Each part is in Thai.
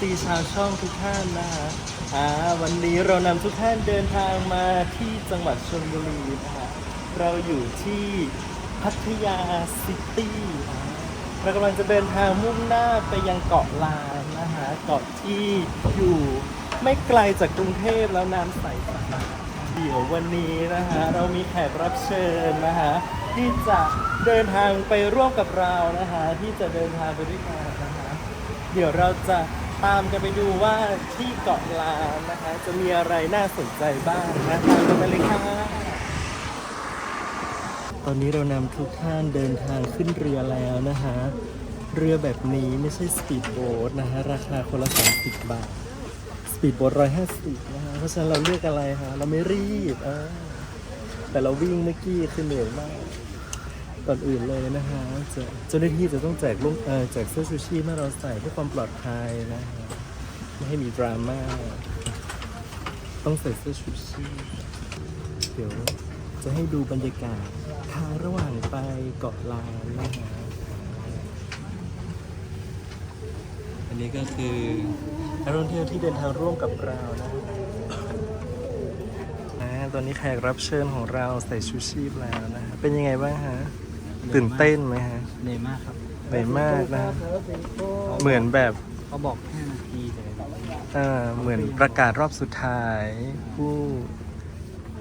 FC ชาวช่องทุกท่านนะฮะอ่าวันนี้เรานำทุกท่านเดินทางมาที่จังหวัดชลบุรีนะฮะเราอยู่ที่พัทยาซิตี้นะฮะเรากำลังจะเดินทางมุ่งหน้าไปยังเกาะล้านนะฮะเกาะที่อยู่ไม่ไกลจากกรุงเทพแล้วน้ำใสสะอาดเดี๋ยววันนี้นะฮะเรามีแขกรับเชิญนะฮะที่จะเดินทางไปร่วมกับเรานะฮะที่จะเดินทางไปด้วยกันนะฮะเดี๋ยวเราจะ ตามกันไปดูว่าที่เกาะลานนะคะ จะมีอะไรน่าสนใจบ้างนะตามกันไปเลยค่ะตอนนี้เรานำทุกท่านเดินทางขึ้นเรือแล้วนะฮะเรือแบบนี้ไม่ใช่สปีดโบ๊ทนะฮะราคาคนละ30บาทสปีดโบ๊ทร้อยห้าสิบนะฮะเพราะฉะนั้นเราเลือกอะไรฮะเราไม่รีบเออแต่เราวิ่งเมื่อกี้คือเหนื่อยมาก ก่อนอื่นเลยนะฮะจะเจ้าหน้าที่จะต้องแจกลูกเออแจกเสื้อชูชีพเมื่อเราใส่เพื่อความปลอดภัยนะฮะไม่ให้มีดราม่าต้องใส่เสื้อชูชีพเดี๋ยวจะให้ดูบรรยากาศทางระหว่างไปเกาะลานนะฮะอันนี้ก็คือนักท่องเที่ยวที่เดินทางร่วมกับเรานะตอนนี้แขกรับเชิญของเราใส่ชูชีพแล้วนะ เป็นยังไงบ้างฮะ ตื่นเต้นไหมฮะเหนื่อยมากครับเหนื่อยมากนะเหมือนแบบเขาบอก5นาทีแต่เอ่อเหมือนประกาศรอบสุดท้ายผู้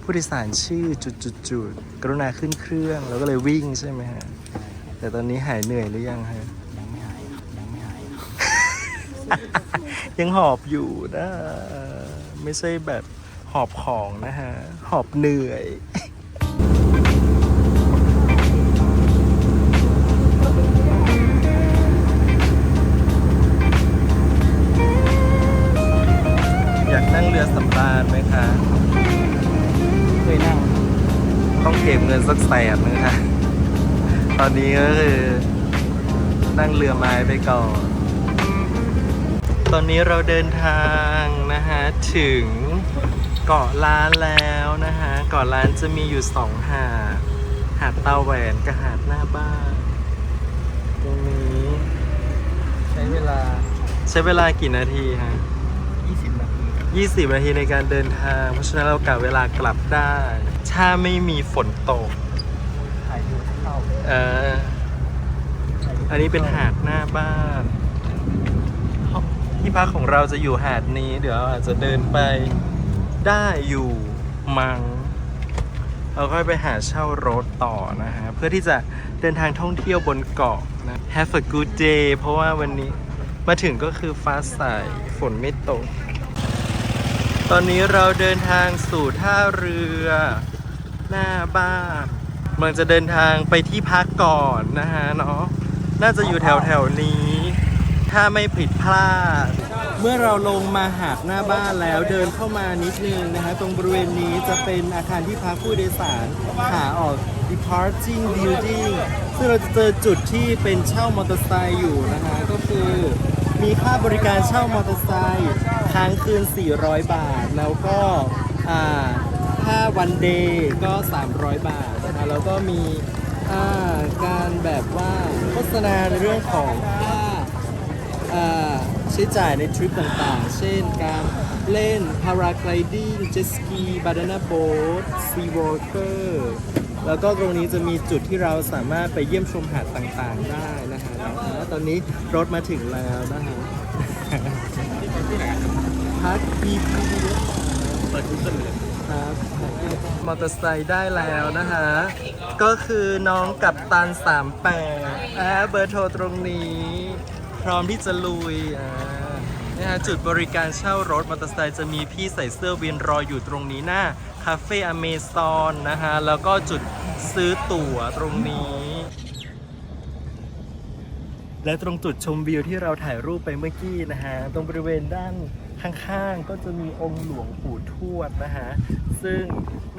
ผู้โดยสารชื่อจุดจุดจุดๆๆกรุณาขึ้นเครื่อง แล้วก็เลยวิ่งใช่ไหมฮะ แต่ตอนนี้หายเหนื่อยหรือยังฮะ ยังไม่หายครับยังไม่หายครับยังหอบอยู่นะ ไม่ใช่แบบหอบของนะฮะ หอบเหนื่อยอยำราญไหมคะเคยนั่งต้องเก็บเงินสักแสนนึงค่ะ ตอนนี้ก็คือ นั่งเรือไม้ไปก่อน ตอนนี้เราเดินทางนะฮะ ถึงเกาะล้านแล้วนะฮะ เกาะล้านจะมีอยู่สองหาด หาดตาแหวนกับหาดหน้าบ้าน ตรงนี้ ใช้เวลา ใช้เวลากี่นาทีฮะ20นาทีครับ 20 นาทีในการเดินทาง เพราะฉะนั้นเรากะเวลากลับได้ ถ้าไม่มีฝนตกเข้าเอออันนี้เป็นหาดหน้าบ้านที่พักของเราจะอยู่หาดนี้ เดี๋ยวอาจจะเดินไปได้อยู่มังเราก็ไปหาเช่ารถต่อนะฮะ เพื่อที่จะเดินทางท่องเที่ยวบนเกาะนะ Have a good day เพราะว่าวันนี้มาถึงก็คือฟ้าใสฝนไม่ตก ตอนนี้เราเดินทางสู่ท่าเรือ หน้าบ้านกำลังจะเดินทางไปที่พักก่อนนะฮะเนาะน่าจะอยู่แถวแถวนี้ ถ้าไม่ผิดพลาด เมื่อเราลงมาหาดหน้าบ้านแล้วเดินเข้ามานิดนึงนะฮะตรงบริเวณนี้จะเป็นอาคารที่พักผู้โดยสารขาออก departing building ซึ่งเราจะเจอจุดที่เป็นเช่ามอเตอร์ไซค์อยู่นะฮะก็คือ มีค่าบริการเช่ามอเตอร์ไซค์ค้างคืน 400 บาท แล้วก็อ่าถ้าวันเดย์ก็ 300 บาทนะคะแล้วก็มีอ่าการแบบว่าโฆษณาในเรื่องของค่าใช้จ่ายในทริปต่างๆ เช่นการเล่น paragliding jet ski banana boat sea walker แล้วก็ตรงนี้จะมีจุดที่เราสามารถไปเยี่ยมชมหาดต่างๆได้นะฮะแล้วตอนนี้รถมาถึงแล้วนะฮะพักพีพีเปิดทุกเลยครับมอเตอร์ไซค์ได้แล้วนะฮะ ก็คือน้องกับตัน38อ่าเบอร์โทรตรงนี้ พร้อมที่จะลุยอ่านะฮะจุดบริการเช่ารถมอเตอร์ไซค์จะมีพี่ใส่เสื้อวินรออยู่ตรงนี้หน้าาเฟ่อเมซอนนะฮะแล้วก็จุดซื้อตั๋วตรงนี้ และตรงจุดชมวิวที่เราถ่ายรูปไปเมื่อกี้นะฮะ ตรงบริเวณด้านข้างๆ ก็จะมีองค์หลวงปู่ทวดนะฮะ ซึ่ง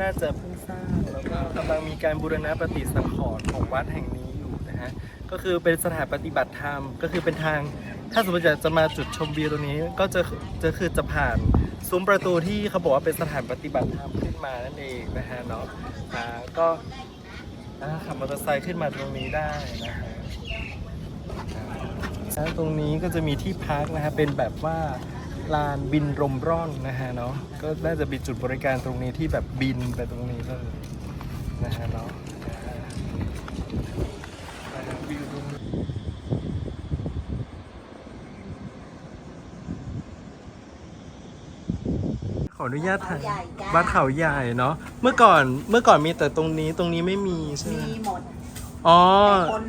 น่าจะเพิ่งสร้าง แล้วก็กำลังมีการบูรณะปฏิสังขรณ์ของวัดแห่งนี้อยู่นะฮะ ก็คือเป็นสถานปฏิบัติธรรม ก็คือเป็นทาง ถ้าสมมติอยากจะมาจุดชมวิวตรงนี้ ก็จะจะคือจะผ่านซุ้มประตูที่เขาบอกว่าเป็นสถานปฏิบัติธรรมขึ้นมานั่นเองนะฮะเนาะอ่าก็ขับมอเตอร์ไซค์ขึ้นมาตรงนี้ได้นะฮะตรงนี้ก็จะมีที่พักนะฮะเป็นแบบว่าลานบินรมร่อนนะฮะเนาะก็น่าจะเป็นจุดบริการตรงนี้ที่แบบบินไปตรงนี้เลยนะฮะเนาะอ่าวิวตรงนี้ ขออนุญาตถ่ายเขาใหญ่จ้าบ้านเขาใหญ่เนาะเมื่อก่อนเมื่อก่อนมีแต่ตรงนี้ตรงนี้ไม่มีใช่ไหมมีหมดอ๋อคน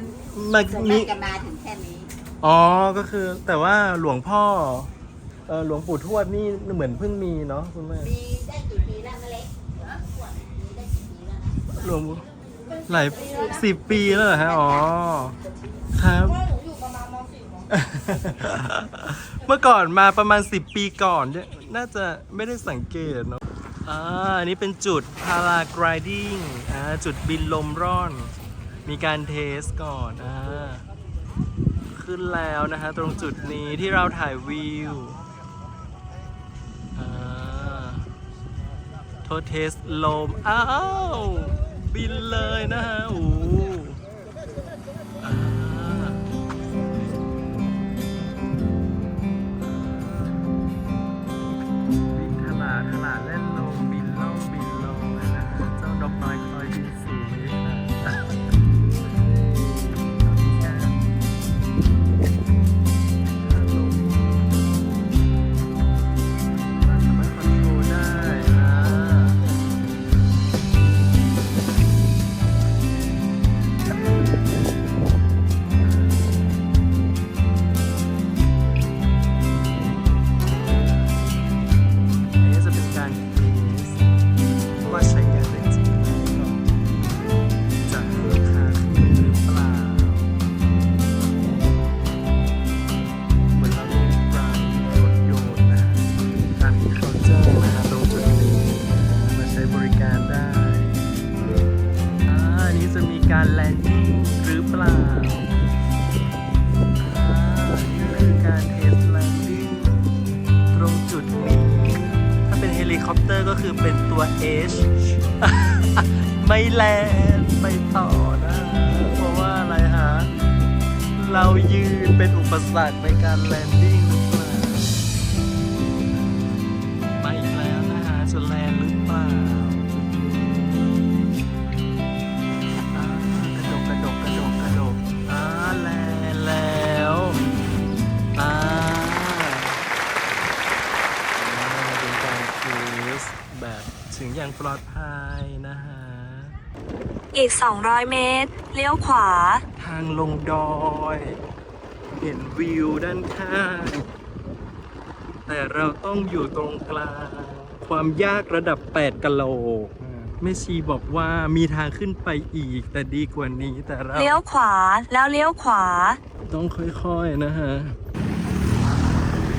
มันส่วนมี มากจะมาถึงแค่นี้ อ๋อ ก็คือแต่ว่าหลวงพ่อเออหลวงปู่ทวดนี่เหมือนเพิ่งมีเนาะคุณแม่มีได้กี่ปีแล้วแม่เล็กมีได้กี่ปีแล้วนะหลวงหลายสิบปีแล้วเหรอฮะ อ๋อ ครับ เมื่อก่อนมาประมาณ 10 ปีก่อนเนี่ยน่าจะไม่ได้สังเกตเนาะอ่าอันนี้เป็นจุดพารากรายดิ้งอ่าจุดบินลมร่อน มีการเทสก่อนอ่าขึ้นแล้วนะฮะตรงจุดนี้ที่เราถ่ายวิวอ่าโทเทสลม อ้าว บินเลยนะฮะโอ้ อย่างปลอดภัยนะฮะ อีก 200 เมตร เลี้ยวขวา ทางลงดอย เห็นวิวด้านข้าง แต่เราต้องอยู่ตรงกลาง ความยากระดับ 8กะโหลกแม่ชีบอกว่ามีทางขึ้นไปอีก แต่ดีกว่านี้แต่เราเลี้ยวขวาแล้วเลี้ยวขวา ต้องค่อยๆนะฮะ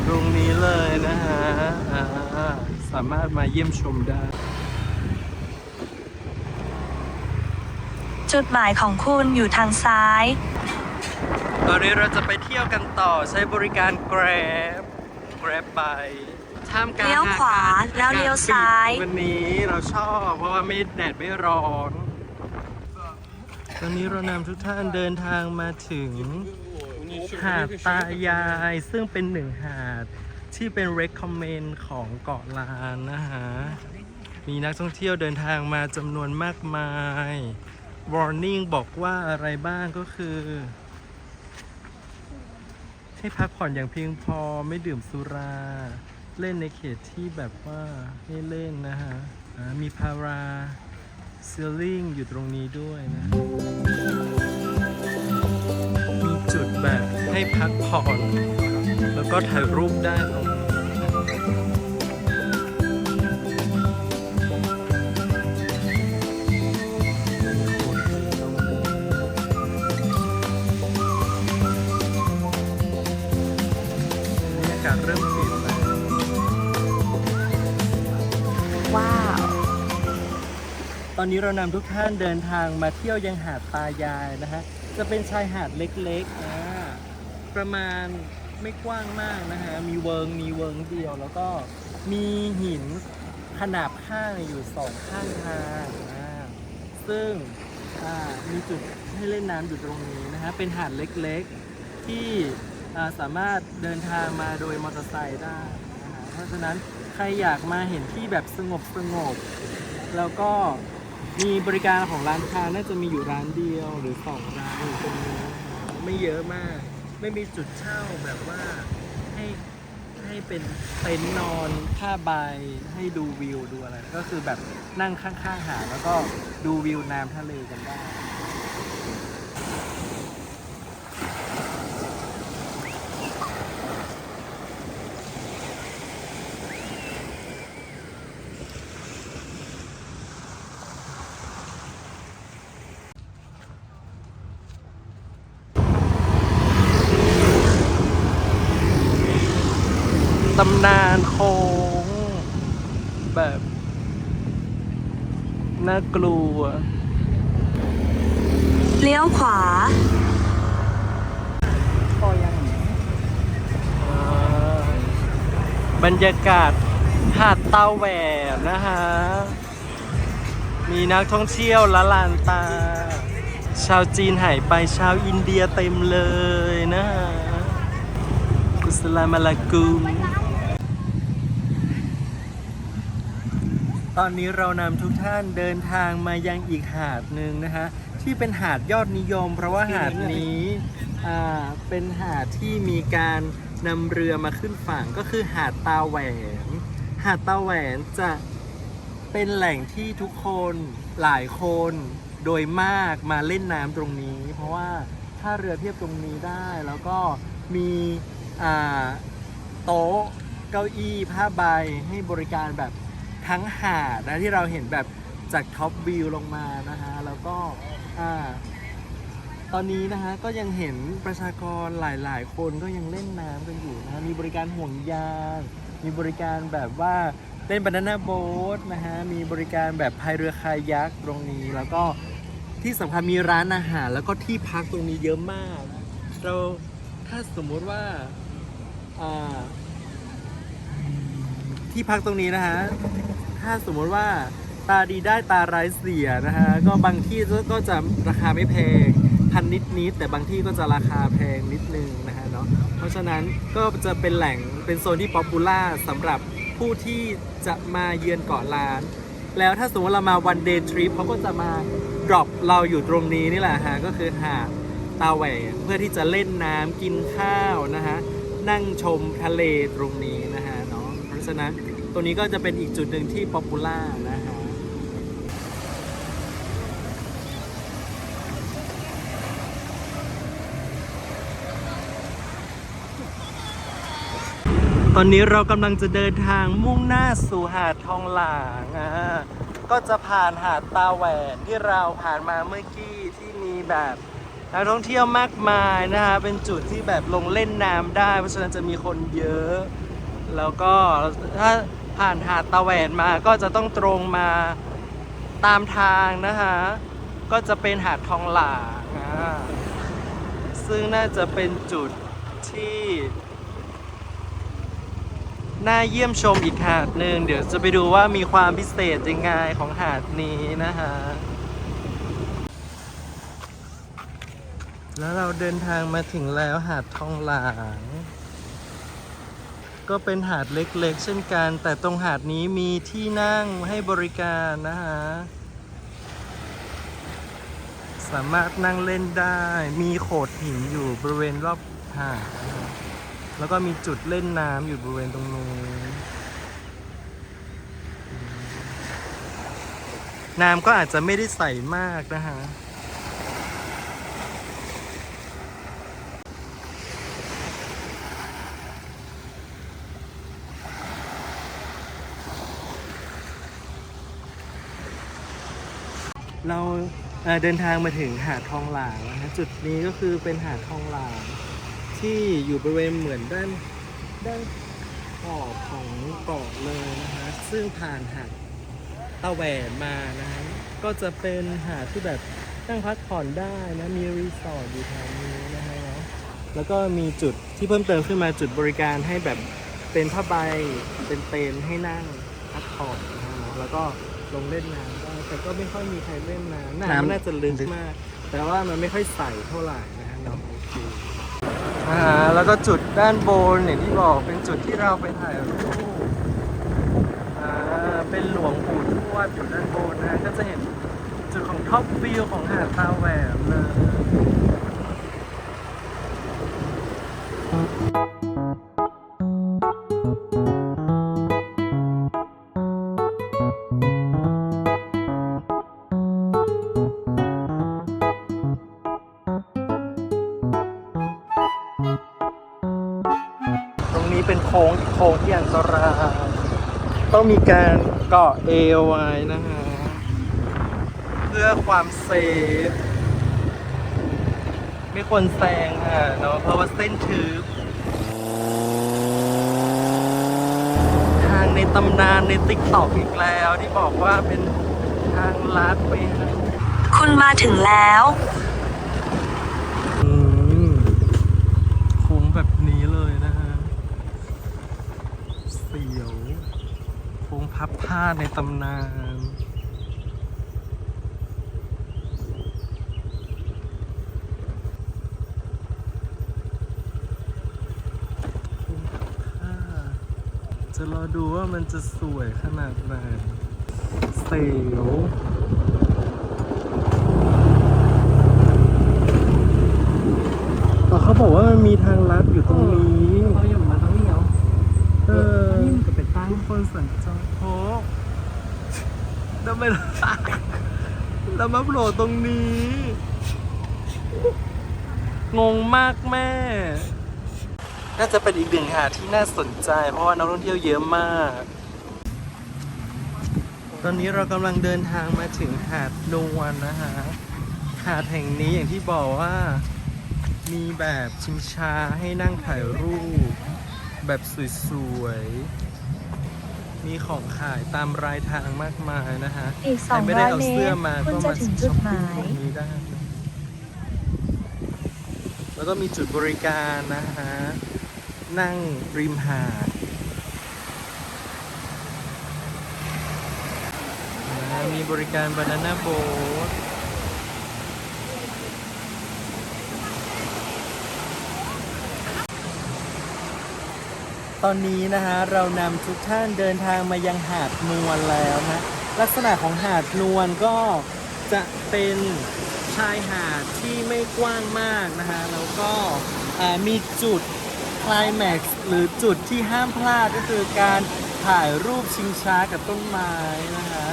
ตรงนี้เลยนะฮะอ่าสามารถมาเยี่ยมชมได้ จุดหมายของคุณอยู่ทางซ้าย ตอนนี้เราจะไปเที่ยวกันต่อใช้บริการ Grab Grab ไปท่ามกลางเลี้ยวขวาอากศแล้วเลี้ยวซ้าย วันนี้เราชอบเพราะว่าไม่แดดไม่ร้อน ตอนนี้เรานำทุกท่านเดินทางมาถึงหาดตายาย ซึ่งเป็นหนึ่งหาดที่เป็น recommend ของเกาะล้านนะฮะ มีนักท่องเที่ยวเดินทางมาจำนวนมากมาย warning บอกว่าอะไรบ้างก็คือ ให้พักผ่อนอย่างเพียงพอไม่ดื่มสุรา เล่นในเขตที่แบบว่าให้เล่นนะฮะมีพาราซีลิงอยู่ตรงนี้ด้วยนะ มีจุดแบบให้พักผ่อน แล้วก็ถ่ายรูปได้ตรง อนนี้เรานำทุกท่านเดินทางมาเที่ยวยังหาดตายายนะฮะ จะเป็นชายหาดเล็กๆอ่าประมาณไม่กว้างมากนะฮะ มีเวิงมีเวิงเดียว แล้วก็มีหินขนาบข้างอยู่สองข้างทางอ่าซึ่งอ่ามีจุดให้เล่นน้ำอยู่ตรงนี้นะฮะ เป็นหาดเล็กๆที่อ่าสามารถเดินทางมาโดยมอเตอร์ไซค์ได้นะฮะเพราะฉะนั้นใครอยากมาเห็นที่แบบสงบสงบแล้วก็ มีบริการของร้านค้าน่าจะมีอยู่ร้านเดียวหรือสองร้านอยู่ตรงนี้ไม่เยอะมาก ไม่มีจุดเช่าแบบว่าให้ให้เป็นเต็นท์นอนผ้าใบให้ดูวิวดูอะไร ก็คือแบบนั่งข้างๆหาดแล้วก็ดูวิวน้ำทะเลกันได้ ตำนานโค้งแบบ น่ากลัว เลี้ยวขวา ก็ยัง บรร ยากาศหาดเตาแหวนนะฮะมีนักท่องเที่ยวละลานตา ชาวจีนหายไปชาวอินเดียเต็มเลยนะฮะกุสลามาลากุม ตอนนี้เรานำทุกท่านเดินทางมายังอีกหาดหนึ่งนะฮะที่เป็นหาดยอดนิยม เพราะว่าหาดนี้อ่าเป็นหาดที่มีการ นำเรือมาขึ้นฝั่งก็คือหาดตาแหวน หาดตาแหวนจะเป็นแหล่งที่ทุกคนหลายคนโดยมากมาเล่นน้ำตรงนี้ เพราะว่าถ้าเรือเทียบตรงนี้ได้แล้วก็มีโต๊ะเก้าอี้ผ้าใบให้บริการแบบทั้งหาดนะที่เราเห็นแบบจากท็อปวิวลงมานะฮะแล้วก็อ่า ตอนนี้นะฮะก็ยังเห็นประชากรหลายๆ คนก็ยังเล่นน้ำกันอยู่นะฮะมีบริการห่วงยางมีบริการแบบว่าเล่นบานาน่าโบ๊ทนะฮะมีบริการแบบพายเรือคายักตรงนี้ แล้วก็ที่สำคัญมีร้านอาหาร แล้วก็ที่พักตรงนี้เยอะมาก เราถ้าสมมุติว่าที่พักตรงนี้นะฮะถ้าสมมติว่าตาดีได้ตาร้ายเสียนะฮะก็บางที่ก็จะราคาไม่แพง พันนิดนิดแต่บางที่ก็จะราคาแพงนิดนึงนะฮะเนาะเพราะฉะนั้นก็จะเป็นแหล่งเป็นโซนที่ป๊อปปูล่าสำหรับผู้ที่จะมาเยือนเกาะล้าน แล้วถ้าสมมติเรามาวันเดย์ทริปเขาก็จะมาดรอปเราอยู่ตรงนี้นี่แหละฮะก็คือหาดตาแหวนเพื่อที่จะเล่นน้ำกินข้าวนะฮะนั่งชมทะเลตรงนี้นะฮะเนาะเพราะฉะนั้นตรงนี้ก็จะเป็นอีกจุดหนึ่งที่ป๊อปปูล่านะฮะ ตอนนี้เรากำลังจะเดินทางมุ่งหน้าสู่หาดทองหลางอะก็จะผ่านหาดตาแหวนที่เราผ่านมาเมื่อกี้ที่มีแบบนักท่องเที่ยวมากมายนะฮะเป็นจุดที่แบบลงเล่นน้ำได้ เพราะฉะนั้นจะมีคนเยอะ แล้วก็ถ้าผ่านหาดตาแหวนมาก็จะต้องตรงมาตามทางนะฮะก็จะเป็นหาดทองหลางอะซึ่งน่าจะเป็นจุดที่ น่าเยี่ยมชมอีกหาดหนึ่งเดี๋ยวจะไปดูว่ามีความพิเศษยังไงของหาดนี้นะฮะ แล้วเราเดินทางมาถึงแล้วหาดทองหลางก็เป็นหาดเล็กๆ เช่นกัน แต่ตรงหาดนี้มีที่นั่งให้บริการนะฮะ สามารถนั่งเล่นได้ มีโขดหินอยู่บริเวณรอบหาด แล้วก็มีจุดเล่นน้ำอยู่บริเวณตรงนู้นน้ำก็อาจจะไม่ได้ใสมากนะฮะเราเอ่อเดินทางมาถึงหาดทองหลางนะฮะจุดนี้ก็คือเป็นหาดทองหลาง ที่อยู่บริเวณเหมือนด้านด้านขอบของเกาะเลยนะฮะซึ่งผ่านหาดตะแหวนมานะฮะก็จะเป็นหาดที่แบบนั่งพักผ่อนได้นะมีรีสอร์ทอยู่แถวนี้นะฮะเนาะแล้วก็มีจุดที่เพิ่มเติมขึ้นมาจุดบริการให้แบบเป็นผ้าใบเป็นเต็นท์ให้นั่งพักผ่อนนะฮะแล้วก็ลงเล่นน้ำได้แต่ก็ไม่ค่อยมีใครเล่นน้ำน้ำน่าจะลึกมาก แต่ว่ามันไม่ค่อยใสเท่าไหร่นะฮะนาะโอเค ทอ่าแล้วก็จุดด้านบนอย่างที่บอกเป็นจุดที่เราไปถ่ายรูปอ่าเป็นหลวงปู่ทวดอยู่ด้านบนนะก็จะเห็นจุดของท็อปวิวของหาดตาแหวมเลย ต้องมีการเกาะเอวไว้นะฮะ เพื่อความเซฟ ไม่ควรแซงอะเนาะเพราะว่าเส้นทึบทางในตำนานในติ๊กตอกอีกแล้ว ที่บอกว่าเป็นทางลัดไปคุณมาถึงแล้ว อืมคุ้มแบบนี้เลยนะฮะ เสียวโค้ง พับผ้าในตำนานโค้งพับผ้าจะรอดูว่ามันจะสวยขนาดไหนเสียวอ๋อเขาบอกว่ามันมีทางลัดอยู่ตรงนี้ เขาอยู่มาตรงนี้เหรอเออ นี่มันก็เป็นตั้งทุกคนสัญจรโอ้ ทำไมเราเรามาโผล่ตรงนี้ งงมากแม่ น่าจะเป็นอีกหนึ่งหาดที่น่าสนใจ เพราะว่านักท่องเที่ยวเยอะมาก ตอนนี้เรากำลังเดินทางมาถึงหาดนวลนะฮะ หาดแห่งนี้อย่างที่บอกว่า มีแบบชิมชาให้นั่งถ่ายรูป แบบสวยๆ มีของขายตามรายทางมากมายนะฮะอีกใครไม่ได้เอา200เมเสื้อตรมาคุณก็จะมาถึงช้จุอดปหปิ้งมายตรงนี้ได้นะแล้วก็มีจุดบริการนะฮะ นั่งริมหาดนะมีบริการบานาน่าโบ๊ท ตอนนี้นะฮะเรานำทุกท่านเดินทางมายังหาดนวลแล้วนะลักษณะของหาดนวลก็จะเป็นชายหาดที่ไม่กว้างมากนะฮะแล้วก็มีจุดคลายแม็กซ์หรือจุดที่ห้ามพลาดก็คือการถ่ายรูปชิงช้ากับต้นไม้นะฮะ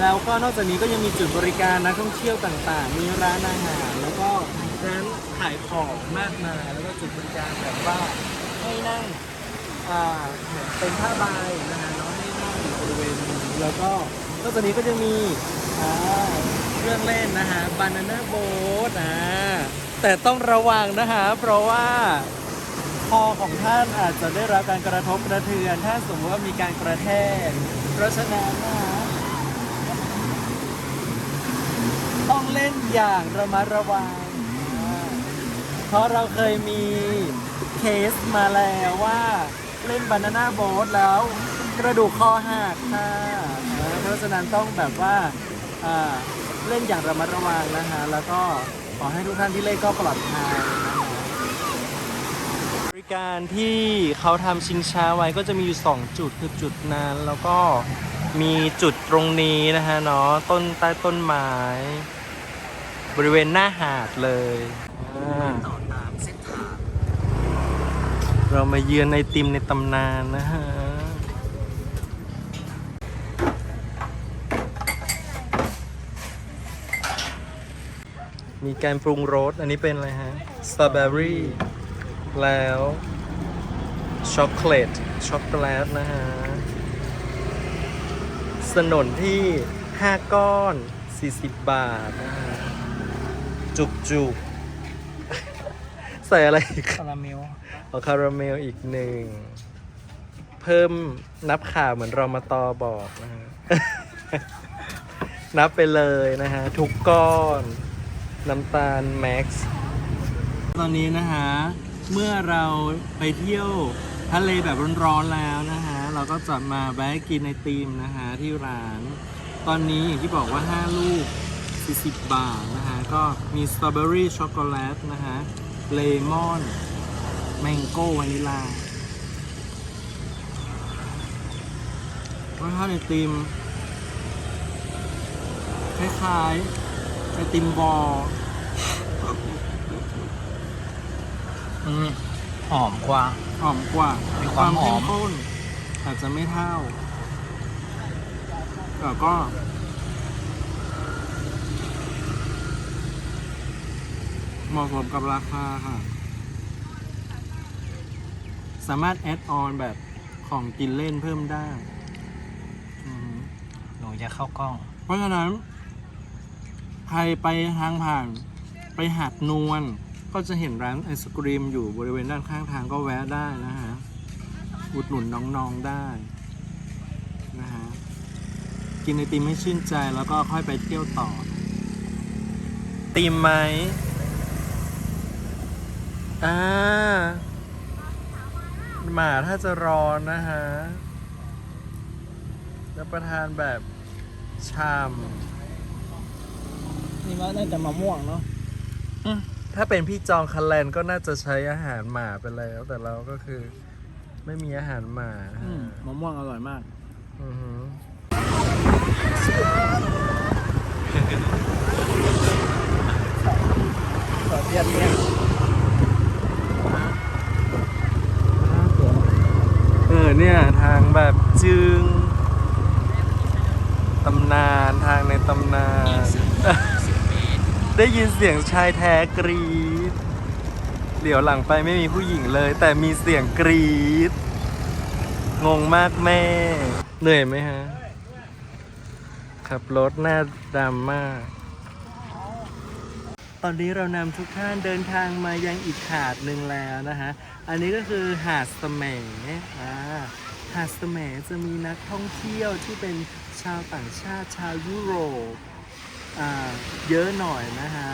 แล้วก็นอกจากนี้ก็ยังมีจุดบริการนักท่องเที่ยวต่างๆ มีร้านอาหาร แล้วก็ร้านขายของมากมายแล้วก็จุดบริการแบบว่าให้นั่ง เป็นผ้าใบนะฮะเนาะให้นั่งอยู่บริเวณนี้แล้วก็นอกจากนี้ก็จะมีอ่าเครื่องเล่นนะฮะบานาน่าโบ๊ทอ่าแต่ต้องระวังนะฮะเพราะว่าคอของท่านอาจจะได้รับการกระทบกระเทือน ถ้าสมมติว่ามีการกระแทก เพราะฉะนั้นนะฮะต้องเล่นอย่างระมัดระวังอ่าเพราะเราเคยมีเคสมาแล้วว่า เล่นบานาน่าโบ๊ทแล้ว กระดูกคอหักค่ะนะเพราะฉะนั้นต้องแบบว่าอ่าเล่นอย่างระมัดระวังนะฮะแล้วก็ขอให้ทุกท่านที่เล่นก็ปลอดภัยนะฮะบริการที่เขาทำชิงช้าไว้ก็จะมีอยู่ 2 จุดคือจุดนั้นแล้วก็มีจุดตรงนี้นะฮะเนาะต้นใต้ต้นไม้ บริเวณหน้าหาดเลยอ่า เรามาเยือนไอติมในตำนานนะฮะ มีการปรุงรส อันนี้เป็นอะไรฮะ สตรอเบอรี่ แล้วช็อกโกแลต ช็อกโกแลตนะฮะ สนนที่ 5 ก้อน 40 บาทนะฮะ จุกจุก ใส่อะไรอีกคาราเมลเอาคาราเมลอีกหนึ่ง เพิ่มนับข่าวเหมือนเรามาตอบอกนะฮะ นับไปเลยนะฮะ ทุกก้อน น้ำตาลแม็กซ์ ตอนนี้นะฮะ เมื่อเราไปเที่ยวทะเลแบบร้อนๆแล้วนะฮะ เราก็จะมาแวะกินไอติมนะฮะ ที่ร้าน ตอนนี้อย่างที่บอกว่า 5 ลูก40บาทนะฮะ ก็มีสตรอเบอรี่ช็อกโกแลตนะฮะ เลมอนแมงโก้วานิลารสชาติไอติมคล้ายๆไอติมบอลอืมหอมกว่า หอมกว่ามีมีความหอม เข้มข้นอาจจะไม่เท่าแต่ก็ เหมาะสมกับราคาค่ะ สามารถแอดออนแบบของกินเล่นเพิ่มได้อือหือหนูจะเข้ากล้อง เพราะฉะนั้น ใครไปทางผ่าน ไปหาดนวลก็จะเห็นร้านไอศกรีมอยู่บริเวณด้านข้างทางก็แวะได้นะฮะ อุดหนุนน้องๆได้นะฮะ กินไอติมให้ชื่นใจแล้วก็ค่อยไปเที่ยวต่อตีมไหม อ่าหมาถ้าจะร้อนนะฮะรับประทานแบบชามนี่ว่าน่าจะมะม่วงเนาะถ้าเป็นพี่จองคันแลนก็น่าจะใช้อาหารหมาไปแล้ว แต่เราก็คือไม่มีอาหารหมาฮะมะม่วงอร่อยมาก อือหือขอเทียนเนี่ย เออเนี่ย ทางแบบจึงตำนานทางในตำนาน ได้ยินเสียงชายแท้กรีดเหลียวหลังไปไม่มีผู้หญิงเลย แต่มีเสียงกรีดงงมากแม่ เหนื่อยไหมฮะ ขับรถหน้าดำมากต อนนี้เรานำทุกท่านเดินทางมายังอีกหาดหนึ่งแล้วนะฮะ อันนี้ก็คือหาดสมอ่าหาดสมจะมีนักท่องเที่ยวที่เป็นชาวต่างชาติชาวยุโรปอ่าเยอะหน่อยนะฮะ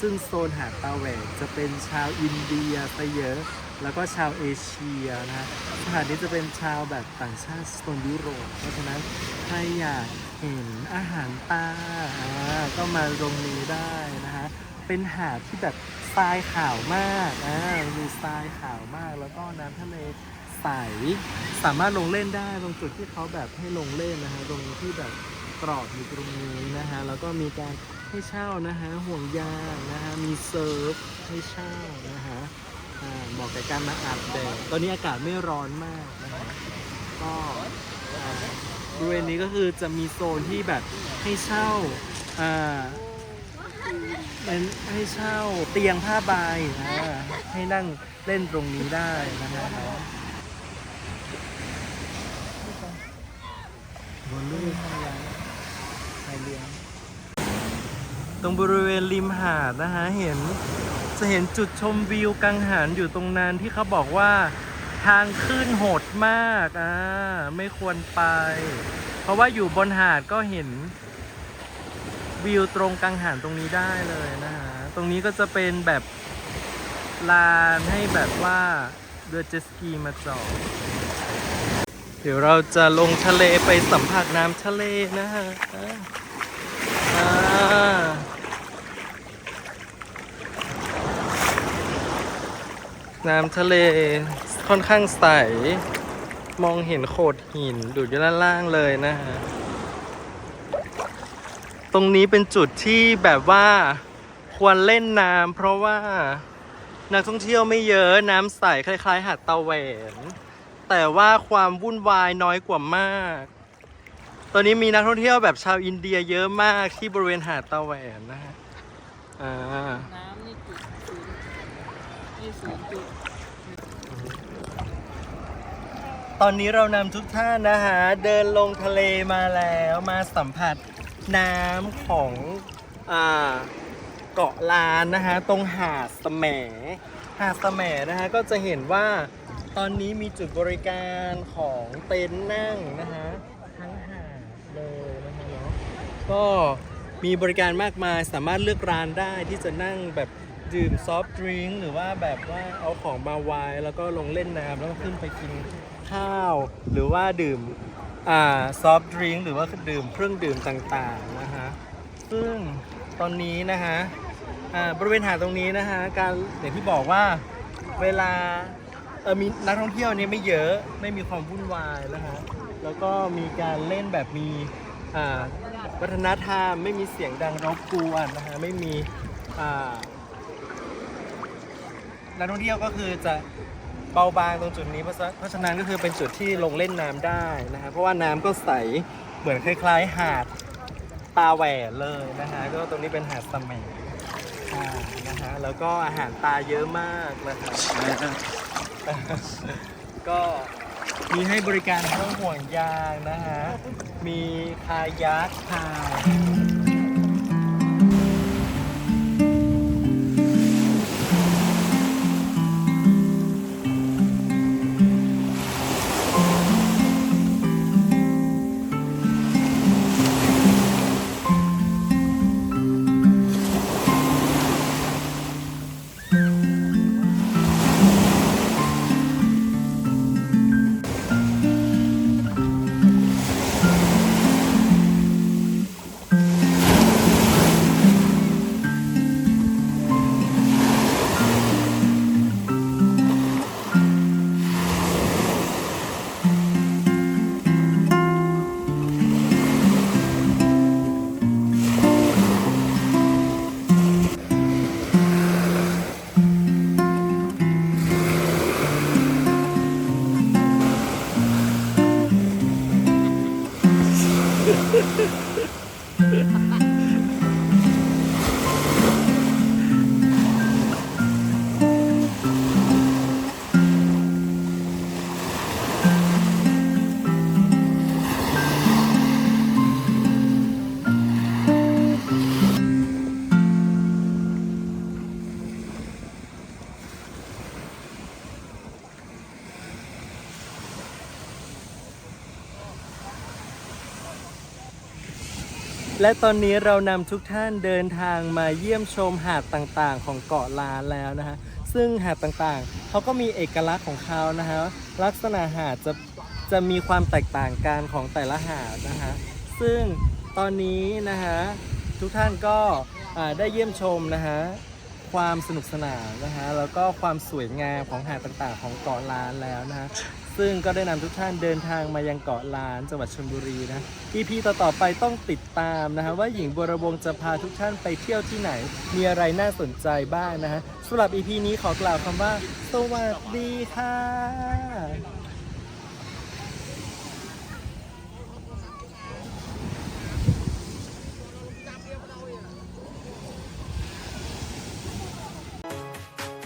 ซึ่งโซนหาดตาแหวกจะเป็นชาวอินเดียไปเยอะ แล้วก็ชาวเอเชียนะฮะสถานนี้จะเป็นชาวแบบต่างชาติโซนยุโรป เพราะฉะนั้นใครอยากเห็นอาหารปลาก็มาตรงนี้ได้นะฮะ เป็นหาดที่แบบทรายขาวมากอ่ามีทรายขาวมากแล้วก็น้ำทะเลใสสามารถลงเล่นได้ตรงจุดที่เขาแบบให้ลงเล่นนะฮะตรงที่แบบกรอบอยู่ตรงนี้นะฮะแล้วก็มีการให้เช่านะฮะห่วงยางนะฮะมีเซิร์ฟให้เช่านะฮะอ่าเหมาะกับการมาอาบแดดตอนนี้อากาศไม่ร้อนมากนะฮะก็บริเวณนี้ก็คือจะมีโซนที่แบบให้เช่าอ่า เป็นให้เช่าเตียงผ้าใบอ่าให้นั่งเล่นตรงนี้ได้นะฮะบนลูกทำยางไทยเลี้ยงตรงบริเวณริมหาดนะฮะเห็นจะเห็นจุดชมวิวกังหันอยู่ตรงนั้นที่เขาบอกว่าทางขึ้นโหดมากอ่าไม่ควรไป เพราะว่าอยู่บนหาดก็เห็น วิวตรงกังหันตรงนี้ได้เลยนะฮะ ตรงนี้ก็จะเป็นแบบลานให้แบบว่าเรือเจสกีมาจอด เดี๋ยวเราจะลงทะเลไปสัมผัสน้ำทะเลนะฮะน้ำทะเลค่อนข้างใส มองเห็นโขดหินดูดอยู่ด้านล่างเลยนะฮะ ตรงนี้เป็นจุดที่แบบว่าควรเล่นน้ำเพราะว่านักท่องเที่ยวไม่เยอะน้ำใสคล้าย ๆ หาดตะแหวน แต่ว่าความวุ่นวายน้อยกว่ามาก ตอนนี้มีนักท่องเที่ยวแบบชาวอินเดียเยอะมากที่บริเวณหาดตะแหวนนะฮะอ่าน้ำนี่จุดศูนย์นี่ศูนย์จุดตอนนี้เรานำทุกท่านนะฮะเดินลงทะเลมาแล้วมาสัมผัส น้ำของอ่าเกาะล้านนะฮะตรงหาดสแหมหาดสแหมนะฮะก็จะเห็นว่าตอนนี้มีจุดบริการของเต็นท์นั่งนะฮะทั้งหาดเลยนะฮะเนาะก็มีบริการมากมายสามารถเลือกร้านได้ที่จะนั่งแบบดื่มซอฟต์ดริงก์หรือว่าแบบว่าเอาของมาไว้แล้วก็ลงเล่นน้ำแล้วก็ขึ้นไปกินข้าว หรือว่าดื่ม ซอฟต์ดริงก์หรือว่าดื่มเครื่องดื่มต่างๆนะฮะซึ่งตอนนี้นะฮะบริเวณหาดตรงนี้นะฮะการอย่างที่บอกว่าเวลาเออมีนักท่องเที่ยวเนี่ยไม่เยอะไม่มีความวุ่นวายนะฮะแล้วก็มีการเล่นแบบมีวัฒนธรรมไม่มีเสียงดังรบกวนนะฮะไม่มีนักท่องเที่ยวก็คือจะ เบาบางตรงจุดนี้เพราะฉะเพราะฉะนั้นก็คือเป็นจุดที่ลงเล่นน้ำได้นะฮะเพราะว่าน้ำก็ใสเหมือนคล้าย ๆ หาดตาแหวนเลยนะฮะก็ตรงนี้เป็นหาดสมัยอ่านะฮะแล้วก็อาหารตาเยอะมากนะครับก็มีให้บริการเครื่องห่วงยางนะฮะมีคายักพาย และตอนนี้เรานำทุกท่านเดินทางมาเยี่ยมชมหาดต่างๆ ของเกาะล้านแล้วนะฮะ ซึ่งหาดต่างๆ เขาก็มีเอกลักษณ์ของเขานะฮะ ลักษณะหาดจะจะมีความแตกต่างกันของแต่ละหาดนะฮะ ซึ่งตอนนี้นะฮะทุกท่านก็อ่าได้เยี่ยมชมนะฮะความสนุกสนานนะฮะแล้วก็ความสวยงามของหาดต่างๆ ของเกาะล้านแล้วนะฮะ ซึ่งก็ได้นำทุกท่านเดินทางมายังเกาะล้านจังหวัดชลบุรีนะ EP ต่อๆไปต้องติดตามนะฮะว่าหญิงบัวระวงจะพาทุกท่านไปเที่ยวที่ไหน มีอะไรน่าสนใจบ้างนะฮะสำหรับ EP นี้ขอกล่าวคำว่า สวัสดีค่ะ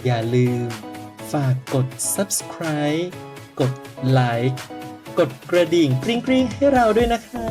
อย่าลืมฝากกด subscribe กดไลค์ กดกระดิ่งกริ๊งๆให้เราด้วยนะคะ